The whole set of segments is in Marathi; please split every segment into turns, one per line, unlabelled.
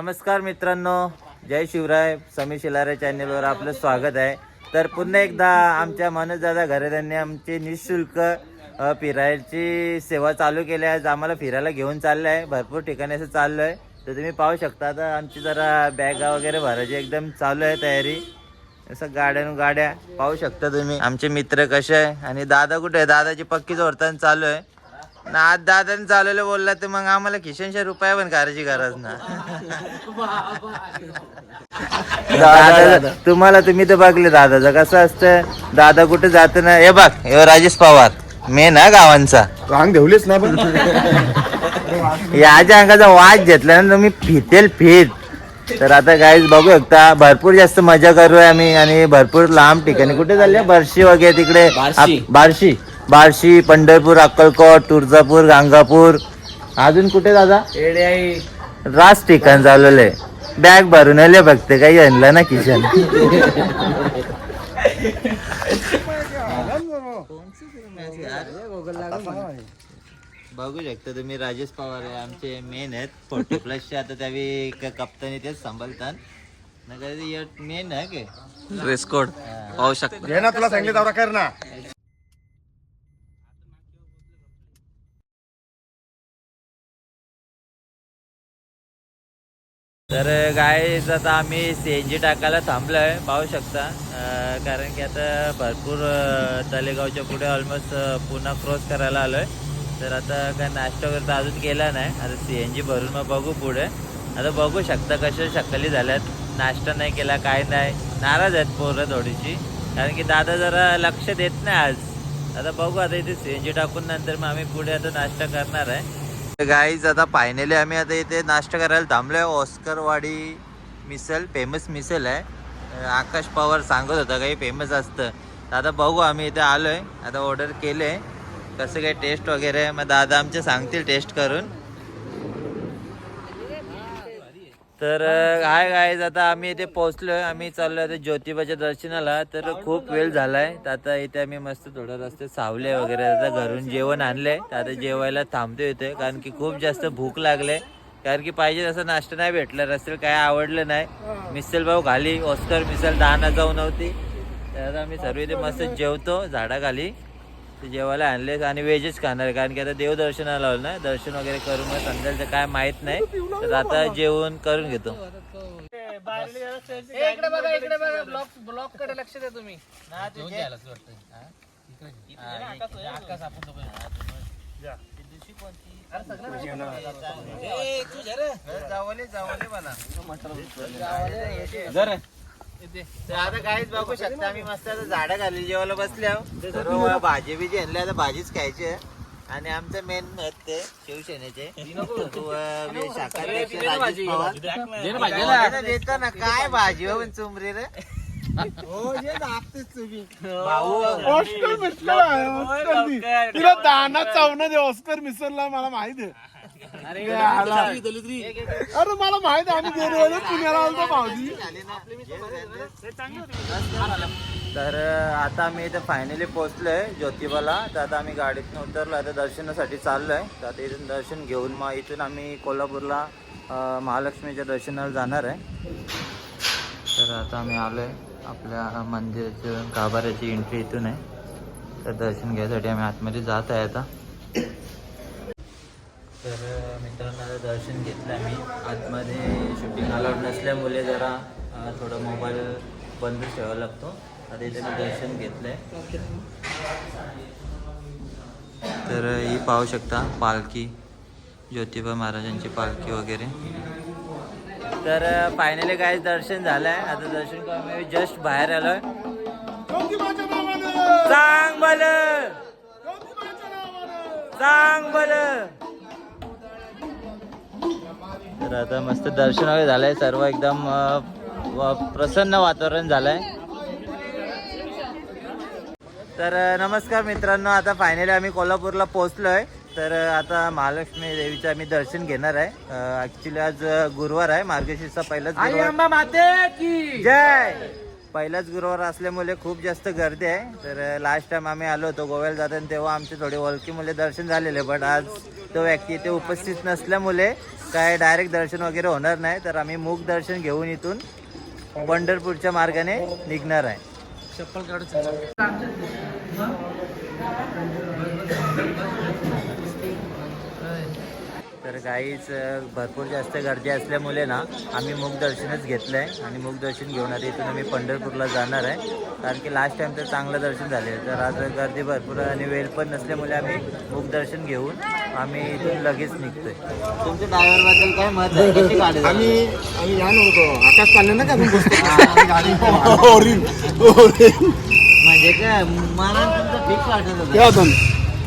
नमस्कार मित्रांनो जय शिवराय समी शिलारे चॅनेलवर आपलं स्वागत आहे. तर पुन्हा एकदा आमच्या मनोजदादा घरेदांनी आमची निशुल्क फिरायची सेवा चालू केली आहे. आम्हाला फिरायला घेऊन चाललं आहे भरपूर ठिकाणी असं चाललो आहे तर तुम्ही पाहू शकता आता आमची जरा बॅगा वगैरे भरायची एकदम चालू आहे तयारी. असं गाड्या गाड्या. पाहू शकता तुम्ही. आमचे मित्र कसे आहे? आणि दादा कुठे आहे? दादाची पक्कीच वर्तन चालू आहे. ना आज दादाने चालवलं बोलला तर मग आम्हाला खिशनशे रुपया पण करायची गरज ना. दादा तुम्हाला तुम्ही तर बघले दादाचं कसं असतं? दादा कुठे जात ना? हे बघ हे राजेश पवार मेन हा गावांचा.
रांग ठेवलीच ना पण.
याच्या अंगाचा वाज घेतला ना तुम्ही फितेल फित. तर आता गाईज बघू शकता भरपूर जास्त मजा करू आहे आम्ही आणि भरपूर लांब ठिकाणी. कुठे चालले? बार्शी वगैरे तिकडे. आप- बार्शी. बार्शी पंढरपूर अक्कलकोट तुळजापूर गांगापूर. अजून कुठे दादा? रास ठिकाण चालवलंय. बॅग भरून आले बघते काही आणलं ना किशन. बघू शकता तुम्ही राजेश पवार आहे आमचे मेन आहेत. फोर्टी प्लसचे आता त्यावेळी कप्तानी तेच सांभाळतात. मेन आहे के?
ड्रेस कोड पाहू शकता.
घे ना तुला सांगितलं तेवढा कर ना.
तर uh, गाईज आता आम्ही सी एन जी टाकायला थांबलोय पाहू शकता. Uh, कारण की आता भरपूर uh, तलेगावच्या पुढे ऑलमोस्ट पुन्हा क्रॉस करायला आलोय. तर आता काय नाश्ता वगैरे तर अजून केला नाही. आता सी एन जी भरून मग बघू पुढे. आता बघू शकता कशा शकली झाल्यात. नाश्ता नाही केला काय नाही. नाराज आहेत पोरं थोडीशी. कारण की दादा जरा लक्ष देत नाही आज. आता बघू आता इथे सी एन जी टाकून नंतर मग आम्ही पुढे आता नाश्ता करणार आहे. गाईज आता फायनली आम्ही आता इथे नाश्ता करायला थांबलोय. ऑस्करवाडी मिसल फेमस मिसल आहे. आकाश पवार सांगत होता काही फेमस असतं. तर आता बघू आम्ही इथे आलोय. आता ऑर्डर केले कसं काही टेस्ट वगैरे मग दादा आमचे सांगतील टेस्ट करून. तर अं, हाय गाईज आता आम्ही इथे पोहोचलोय. आम्ही चाललोय आता ज्योतिबाच्या दर्शनाला. तर खूप वेळ झालाय. तर आता इथे आम्ही मस्त थोडं रस्ते सावले वगैरे. आता घरून जेवण आणलंय. तर आता जेवायला थांबतो इथे. कारण की खूप जास्त भूक लागले. कारण की पाहिजे तसं नाश्ता नाही भेटला. रस्त्याला काय आवडलं नाही. मिसल भाऊ खाली. ऑस्कर मिसल दहाना जाऊ नव्हती तर आता आम्ही सर्व इथे मस्त जेवतो. झाडाखाली ते जेवायला आणले आणि व्हेजच खाणार. कारण की आता देवदर्शनाला आलो ना दर्शन वगैरे करून मग संध्याचं काय माहीत नाही. तर आता जेवण करून घेतो.
इकडे बघा इकडे बघा. ब्लॉक ब्लॉककडे लक्ष द्या तुम्ही.
तर आता काहीच बघू शकता आम्ही मस्त आता झाडं जेवायला बसले आहोत सर्व भाजी बिजी आणली आता भाजीच खायची आहे. आणि आमचे मेन आहेत ते शिवसेनेचे. ना, देतो ना काय भाजी हो रे भाऊ
ऑस्कर तिला दाना चावणं दे ऑस्कर मिसळला मला माहीत आहे. अरे मला माहीत आहे आम्ही गेलो पुण्याला आलो भाऊजी.
तर अं, आता आम्ही इथे फायनली पोहोचलोय ज्योतिबाला. तर आता आम्ही गाडीतून उतरलो आता दर्शनासाठी चाललोय. तर आता इथून दर्शन घेऊन मग इथून आम्ही कोल्हापूरला अं, महालक्ष्मीच्या दर्शनाला जाणार आहे. तर आता आम्ही आलोय. आपल्या मंदिराच्या गाभाऱ्याची एंट्री इथून आहे. तर दर्शन घ्यायसाठी आम्ही आतमध्ये जात आहे आता. तर मित्रांनो आता दर्शन घेतलं आम्ही. आतमध्ये शूटिंग अलाउड नसल्यामुळे जरा थोडं मोबाईल बंद ठेवावा लागतो. आता इथे मी दर्शन घेतलंय. तर ही पाहू शकता पालखी. ज्योतिबा महाराजांची पालखी वगैरे. तर फायनली काय दर्शन झालंय. आता दर्शन करून जस्ट बाहेर आलोय.
ज्योतिबाच्या
सांग बल! सांग बल! तर आता मस्त दर्शन वगैरे झालंय. सर्व एकदम प्रसन्न वातावरण झालंय. तर नमस्कार मित्रांनो. आता फायनली आम्ही कोल्हापूरला पोहोचलोय. तर आता महालक्ष्मी देवीचं आम्ही दर्शन घेणार आहे. ऍक्च्युली आज गुरुवार आहे. मार्गशीर्षचा पहिलाच गुरुवार.
माते की!
जय! पहिलाच गुरुवार असल्यामुळे खूप जास्त गर्दी आहे. तर लास्ट टाइम आम्ही आलो होतो गोव्याला जाताना तेव्हा आमचे थोडे ओळखी मुले दर्शन झालेले बट आज तो व्यक्ती इथे उपस्थित नसल्यामुळे काय डायरेक्ट दर्शन वगैरे होणार नाही. तर आम्ही मूक दर्शन घेऊन इथून पंढरपूरच्या मार्गाने निघणार आहे. तर काहीच भरपूर जास्त गर्दी असल्यामुळे ना आम्ही मुख दर्शनच घेतलं आहे आणि मुख दर्शन घेऊन आता इथून आम्ही पंढरपूरला जाणार आहे. कारण की लास्ट टाइम तर चांगलं दर्शन झाले. तर आज गर्दी भरपूर आणि वेळ पण नसल्यामुळे आम्ही मुख दर्शन घेऊन आम्ही इथून लगेच निघतोय. तुमच्या ड्रायव्हरबद्दल काय मत आहे? कशी गाडी
आम्ही आम्ही या नव्हतो आकाश पाण्यात ना का
म्हणजे काय मला तुमचं फिक्स वाटत होतं?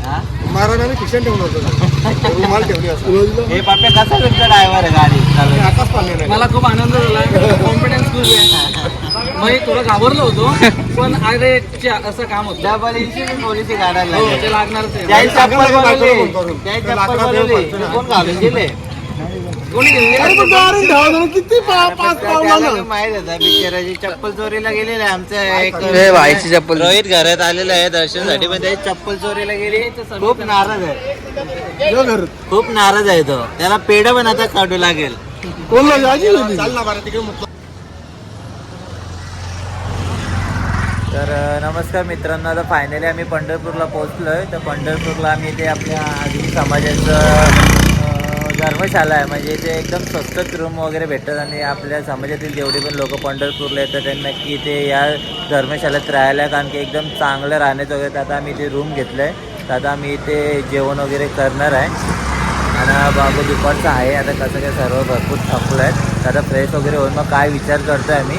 महाराजांनी खिशान ठेवलं होतं. रुमाल ठेवली असं.
हे पाप्या कसा तुमचा ड्रायव्हर आहे गाडी.
मला खूप आनंद झाला. कॉन्फिडन्स खूप आहे. मी थोडं घाबरलो होतो पण अरे असं काम होतं.
पोलिसी काढायला
हो,
लागेल.
ते लागणारच आहे.
त्याही चप्पल
लागलं लागलं
बनवली.
फोन करून.
त्याही चप्पल
लागलं
बनवली.
फोन करून.
कोण घालून दिले
कोणी घेऊन
अरे
गेलं?
पण गाडी ठेवा जरा, किती पा- पाच पावलं
त्याला
ना
काय माहीत होता बिचाराची चप्पल चोरीला गेलेले आमचं एक
चप्पल.
रोहित घरात आलेला आहे दर्शनसाठी पण त्याची चप्पल चोरीला गेली खूप नाराज आहे
या.
खूप नाराज आहे तो त्याला पेढ पण आता काढू लागेल
कोणला होती?
तर अ, नमस्कार मित्रांनो आता फायनली आम्ही पंढरपूरला पोहोचलो आहे तर पंढरपूरला आम्ही इथे आपल्या आदिम समाजाचं धर्मशाला आहे. म्हणजे इथे एकदम स्वस्तच रूम वगैरे भेटतात आणि आपल्या समाजातील जेवढे पण लोक पंढरपूरला येतात त्यांना की इथे या धर्मशाळेत राहायला कारण की एकदम चांगलं राहण्याचं वगैरे. तर आता आम्ही इथे रूम घेतलं आहे तर आता आम्ही इथे जेवण वगैरे करणार आहे. आणि बाबू दुपारचं आहे. आता कसं काय सर्व भरपूर थकलो आहे तर आता फ्रेश वगैरे होऊन मग काय विचार करतो आहे आम्ही.